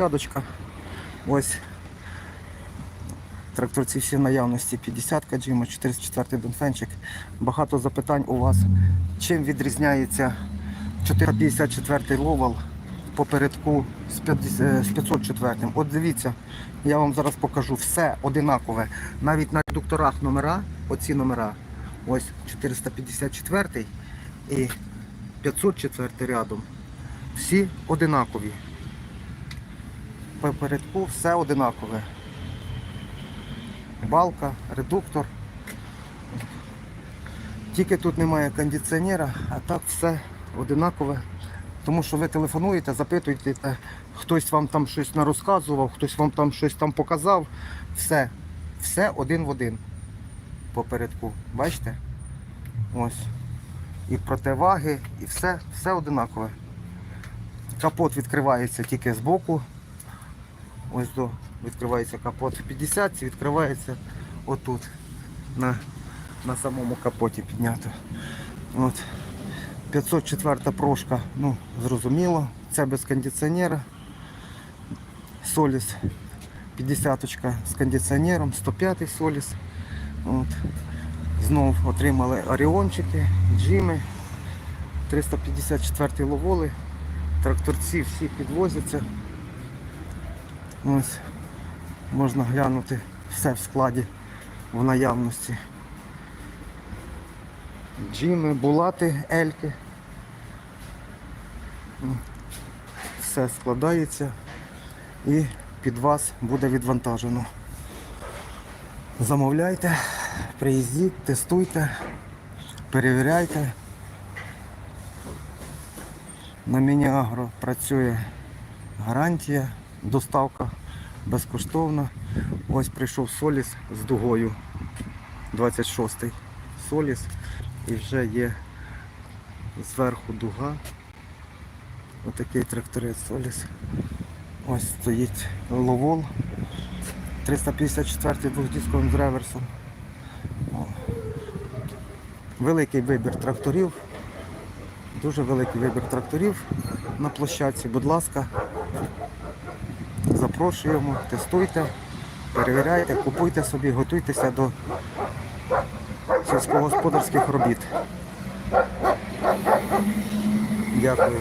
площадочка. Ось тракторці всі в наявності 50 Джима, 404 Донфенчик. Багато запитань у вас. Чим відрізняється 454 ловал попередку з 504. От дивіться, я вам зараз покажу все одинакове. Навіть на редукторах номера, оці номера, ось 454 і 504 рядом. Всі одинакові. Попередку все одинакове. Балка, редуктор. Тільки тут немає кондиціонера, а так все одинакове. Тому що ви телефонуєте, запитуєте, е, хтось вам там щось нарозказував, хтось вам там щось там показав. Все, все один в один попередку. Бачите? Ось. І противаги, і все, все одинакове. Капот відкривається тільки збоку. Ось до відкривається капот 50, відкривається отут. На, на самому капоті піднято. От. 504 прошка, ну, зрозуміло, це без кондиціонера. Соліс 50 з кондиціонером, 105 соліс. От. Знов отримали оріончики, джими, 354 ловоли, тракторці всі підвозяться. Ось можна глянути все в складі в наявності. Джими, булати, ельки. Все складається і під вас буде відвантажено. Замовляйте, приїздіть, тестуйте, перевіряйте. На Міні-Агро працює гарантія, доставка безкоштовна. Ось прийшов Соліс з дугою 26-й Соліс і вже є зверху дуга. Отакий тракторець Соліс. Ось стоїть ловол 354 двохдісковим з реверсом. Великий вибір тракторів. Дуже великий вибір тракторів на площадці. Будь ласка, запрошуємо, тестуйте, перевіряйте, купуйте собі, готуйтеся до сільськогосподарських робіт. Дякую.